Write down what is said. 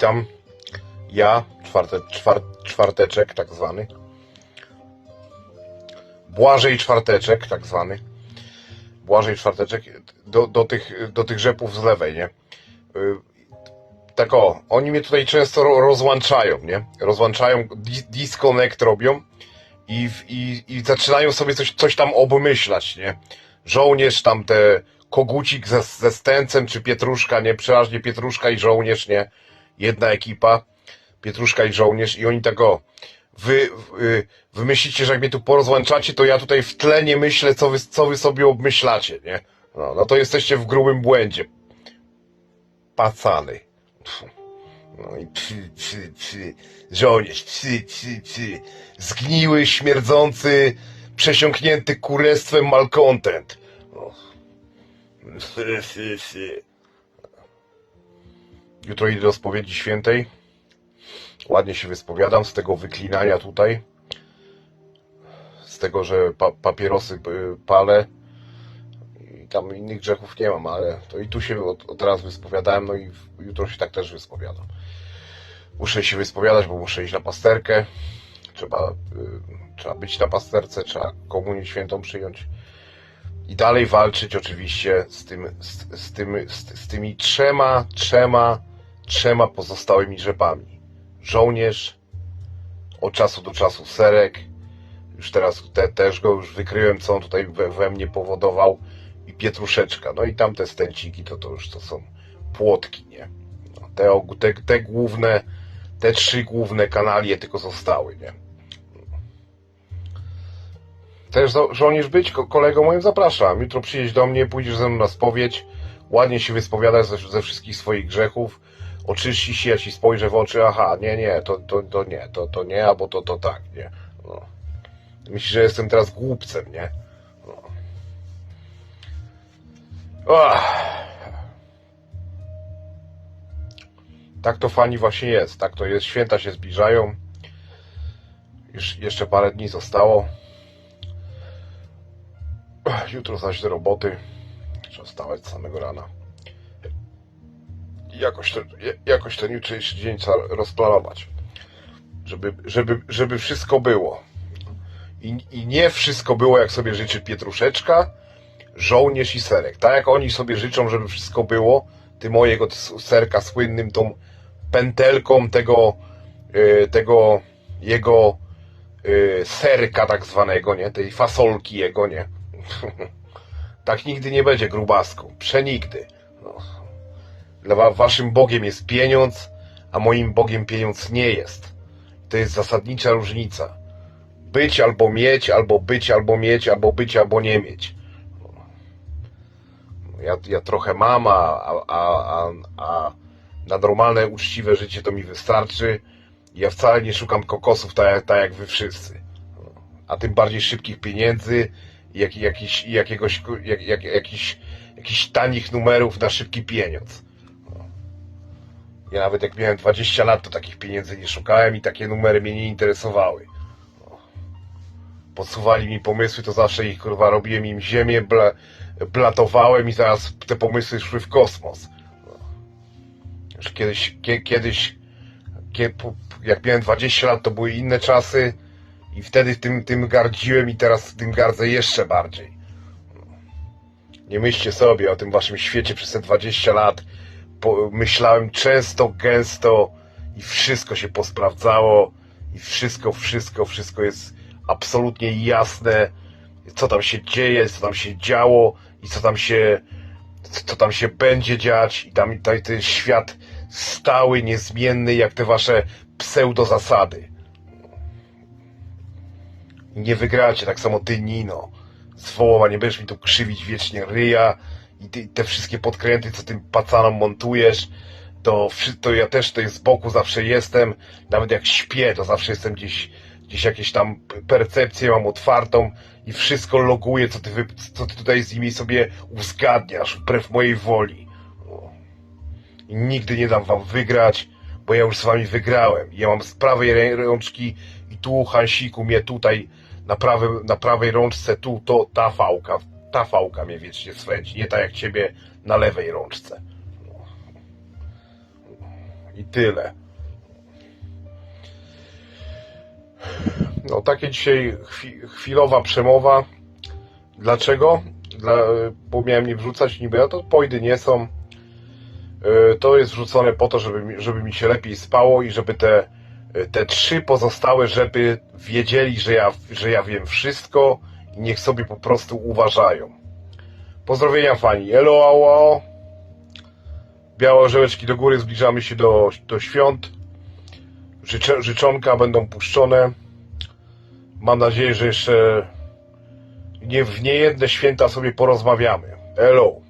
witam. Ja, czwarte, czwar, czwarteczek tak zwany. Błażej czwarteczek tak zwany. Błażej czwarteczek do, do, tych, do tych rzepów z lewej, nie? Y, Tak o, oni mnie tutaj często ro- rozłączają, nie? Rozłączają, dis- disconnect robią i, i, i zaczynają sobie coś, coś tam obmyślać, nie? Żołnierz tam te kogucik ze, ze stęcem, czy pietruszka, nie? Przeważnie pietruszka i żołnierz, nie? Jedna ekipa, pietruszka i żołnierz i oni tak o, wy, wy, wy myślicie, że jak mnie tu porozłączacie, to ja tutaj w tle nie myślę, co wy, co wy sobie obmyślacie, nie? No, no to jesteście w grubym błędzie. Pacany. No i psi, psi, psi. Żołnierz, psi, psi, psi. Zgniły, śmierdzący, przesiąknięty kurestwem malcontent. O. Psi, psi, psi. Jutro idę do spowiedzi świętej. Ładnie się wyspowiadam z tego wyklinania tutaj. Z tego, że pa papierosy y, palę. I tam innych grzechów nie mam, ale to i tu się od, od razu wyspowiadałem, no i jutro się tak też wyspowiadam. Muszę się wyspowiadać, bo muszę iść na pasterkę. Trzeba, y, trzeba być na pasterce, trzeba komunię świętą przyjąć. I dalej walczyć oczywiście z, tym, z, z, tym, z, z tymi trzema, trzema, trzema pozostałymi rzepami. Żołnierz, od czasu do czasu serek, już teraz te, też go już wykryłem, co on tutaj we, we mnie powodował i pietruszeczka. No i tamte stęciki to, to już to są płotki, nie? No, te, te, te główne, te trzy główne kanalie tylko zostały, nie? Też żo- żołnierz być, ko- kolego moim zapraszam. Jutro przyjedź do mnie, pójdziesz ze mną na spowiedź, ładnie się wyspowiadasz ze, ze wszystkich swoich grzechów, oczyści się, ci spojrzę w oczy, aha, nie, nie, to, to, to nie, to, to nie, albo to, to tak, nie. No. Myślisz, że jestem teraz głupcem, nie? No. Tak to fani właśnie jest, tak to jest, święta się zbliżają. Już jeszcze parę dni zostało. Jutro zaś do roboty. Trzeba wstawać z samego rana. Jakoś, to, jakoś ten jutrzejszy dzień rozplanować. Żeby, żeby, żeby wszystko było. I, I nie wszystko było, jak sobie życzy Pietruszeczka, żołnierz i serek. Tak jak oni sobie życzą, żeby wszystko było, ty mojego serka słynnym tą pętelką tego, y, tego jego y, serka tak zwanego, nie? Tej fasolki jego, nie? tak nigdy nie będzie grubaską. Przenigdy. No. Dla wa- waszym Bogiem jest pieniądz, a moim Bogiem pieniądz nie jest. To jest zasadnicza różnica. Być albo mieć, albo być albo mieć, albo być albo nie mieć. Ja, ja trochę mam, a, a, a, a na normalne, uczciwe życie to mi wystarczy. Ja wcale nie szukam kokosów tak, tak jak wy wszyscy. A tym bardziej szybkich pieniędzy jak, jakiś, i jakiegoś, jak, jak, jakiś, jakichś tanich numerów na szybki pieniądz. Ja nawet jak miałem 20 lat, to takich pieniędzy nie szukałem i takie numery mnie nie interesowały. Podsuwali mi pomysły, to zawsze ich kurwa robiłem im ziemię, bla, blatowałem i zaraz te pomysły szły w kosmos. Już kiedyś, kie, kiedyś, jak miałem 20 lat, to były inne czasy i wtedy tym, tym gardziłem i teraz tym gardzę jeszcze bardziej. Nie myślcie sobie o tym waszym świecie przez te 20 lat. Myślałem często, gęsto i wszystko się posprawdzało i wszystko, wszystko, wszystko jest absolutnie jasne, co tam się dzieje, co tam się działo i co tam się, co tam się będzie dziać i tam, tam jest świat stały, niezmienny, jak te wasze pseudozasady. I nie wygracie, tak samo ty, Nino. Z wołowa nie będziesz mi tu krzywić wiecznie ryja i te wszystkie podkręty, co tym pacanom montujesz, to, to ja też tutaj z boku zawsze jestem, nawet jak śpię, to zawsze jestem gdzieś, gdzieś jakieś tam percepcję mam otwartą i wszystko loguję, co ty, co ty tutaj z nimi sobie uzgadniasz, wbrew mojej woli. I nigdy nie dam wam wygrać, bo ja już z wami wygrałem. Ja mam z prawej rączki i tu Hansiku mnie tutaj na, prawy, na prawej rączce, tu to ta fałka. Ta fałka mnie wiecznie swędzi, nie tak jak ciebie na lewej rączce. i tyle. No takie dzisiaj chwi- chwilowa przemowa. Dlaczego? Dla, bo miałem nie wrzucać niby, a to pojdy nie są. Yy, To jest wrzucone po to, żeby żeby mi się lepiej spało i żeby te, te trzy pozostałe żeby wiedzieli, że ja, że ja wiem wszystko niech sobie po prostu uważają. Pozdrowienia fani. Elo, alo. Białe orzełeczki do góry, zbliżamy się do, do świąt. Życzę, życzonka będą puszczone. Mam nadzieję, że jeszcze nie w niejedne święta sobie porozmawiamy. Elo.